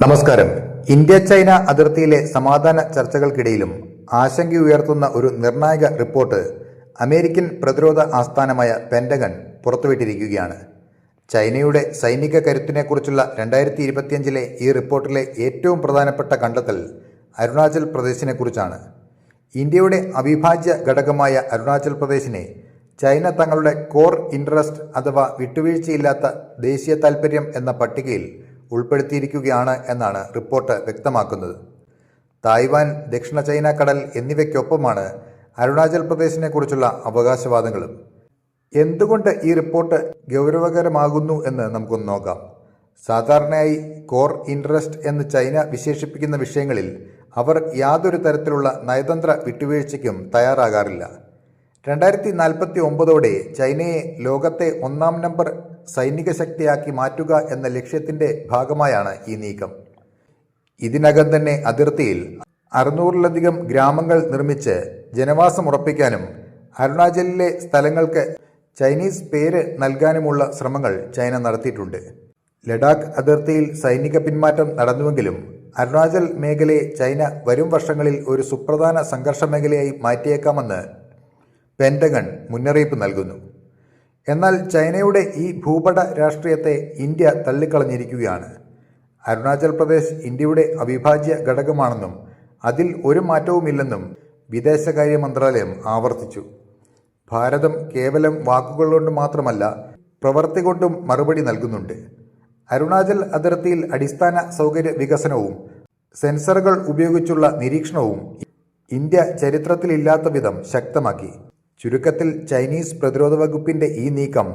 നമസ്കാരം. India China അതിർത്തിയിലെ സമാധാന ചർച്ചകൾക്കിടയിലും ആശങ്കയുയർത്തുന്ന ഒരു നിർണായക റിപ്പോർട്ട് അമേരിക്കൻ പ്രതിരോധ ആസ്ഥാനമായ പെന്റഗൺ പുറത്തുവിട്ടിരിക്കുകയാണ്. ചൈനയുടെ സൈനിക കരുത്തിനെക്കുറിച്ചുള്ള രണ്ടായിരത്തി ഇരുപത്തിയഞ്ചിലെ ഈ റിപ്പോർട്ടിലെ ഏറ്റവും പ്രധാനപ്പെട്ട കണ്ടെത്തൽ അരുണാചൽ പ്രദേശിനെക്കുറിച്ചാണ്. ഇന്ത്യയുടെ അവിഭാജ്യ ഘടകമായ അരുണാചൽ പ്രദേശിനെ ചൈന തങ്ങളുടെ കോർ ഇൻട്രസ്റ്റ് അഥവാ വിട്ടുവീഴ്ചയില്ലാത്ത ദേശീയ താൽപ്പര്യം എന്ന പട്ടികയിൽ ഉൾപ്പെടുത്തിയിരിക്കുകയാണ് എന്നാണ് റിപ്പോർട്ട് വ്യക്തമാക്കുന്നത്. തായ്വാൻ ദക്ഷിണ ചൈന കടൽ എന്നിവയ്ക്കൊപ്പമാണ് അരുണാചൽ പ്രദേശിനെക്കുറിച്ചുള്ള അവകാശവാദങ്ങളും. എന്തുകൊണ്ട് ഈ റിപ്പോർട്ട് ഗൗരവകരമാകുന്നു എന്ന് നമുക്കൊന്ന് നോക്കാം. സാധാരണയായി കോർ ഇൻട്രസ്റ്റ് എന്ന് ചൈന വിശേഷിപ്പിക്കുന്ന വിഷയങ്ങളിൽ അവർ യാതൊരു തരത്തിലുള്ള നയതന്ത്ര വിട്ടുവീഴ്ചയ്ക്കും തയ്യാറാകാറില്ല. രണ്ടായിരത്തി നാൽപ്പത്തി ഒമ്പതോടെ ചൈനയെ ലോകത്തെ ഒന്നാം നമ്പർ സൈനിക ശക്തിയാക്കി മാറ്റുക എന്ന ലക്ഷ്യത്തിന്റെ ഭാഗമായാണ് ഈ നീക്കം. ഇതിനകം തന്നെ അതിർത്തിയിൽ അറുന്നൂറിലധികം ഗ്രാമങ്ങൾ നിർമ്മിച്ച് ജനവാസം ഉറപ്പിക്കാനും അരുണാചലിലെ സ്ഥലങ്ങൾക്ക് ചൈനീസ് പേര് നൽകാനുമുള്ള ശ്രമങ്ങൾ ചൈന നടത്തിയിട്ടുണ്ട്. ലഡാക്ക് അതിർത്തിയിൽ സൈനിക പിന്മാറ്റം നടന്നുവെങ്കിലും അരുണാചൽ മേഖലയെ ചൈന വരും വർഷങ്ങളിൽ ഒരു സുപ്രധാന സംഘർഷ മേഖലയായി മാറ്റിയേക്കാമെന്ന് പെന്റഗൺ മുന്നറിയിപ്പ് നൽകുന്നു. എന്നാൽ ചൈനയുടെ ഈ ഭൂപട രാഷ്ട്രീയത്തെ ഇന്ത്യ തള്ളിക്കളഞ്ഞിരിക്കുകയാണ്. അരുണാചൽ പ്രദേശ് ഇന്ത്യയുടെ അവിഭാജ്യ ഘടകമാണെന്നും അതിൽ ഒരു മാറ്റവുമില്ലെന്നും വിദേശകാര്യ മന്ത്രാലയം ആവർത്തിച്ചു. ഭാരതം കേവലം വാക്കുകൾ കൊണ്ട് മാത്രമല്ല പ്രവൃത്തി കൊണ്ടും മറുപടി നൽകുന്നുണ്ട്. അരുണാചൽ അതിർത്തിയിൽ അടിസ്ഥാന സൗകര്യ വികസനവും സെൻസറുകൾ ഉപയോഗിച്ചുള്ള നിരീക്ഷണവും ഇന്ത്യ ചരിത്രത്തിലില്ലാത്ത വിധം ശക്തമാക്കി. ചുരുക്കത്തിൽ ചൈനീസ് പ്രതിരോധ വകുപ്പിന്റെ ഈ നീക്കം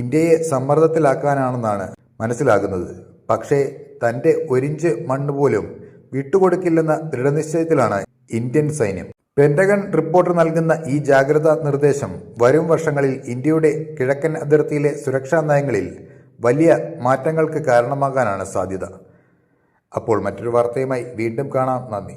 ഇന്ത്യയെ സമ്മർദ്ദത്തിലാക്കാനാണെന്നാണ് മനസ്സിലാകുന്നത്. പക്ഷേ തന്റെ ഒരിഞ്ച് മണ്ണ് പോലും വിട്ടുകൊടുക്കില്ലെന്ന ദൃഢനിശ്ചയത്തിലാണ് ഇന്ത്യൻ സൈന്യം. പെന്റഗൺ റിപ്പോർട്ട് നൽകുന്ന ഈ ജാഗ്രതാ നിർദ്ദേശം വരും വർഷങ്ങളിൽ ഇന്ത്യയുടെ കിഴക്കൻ അതിർത്തിയിലെ സുരക്ഷാ നയങ്ങളിൽ വലിയ മാറ്റങ്ങൾക്ക് കാരണമാകാനാണ് സാധ്യത. അപ്പോൾ മറ്റൊരു വാർത്തയുമായി വീണ്ടും കാണാം. നന്ദി.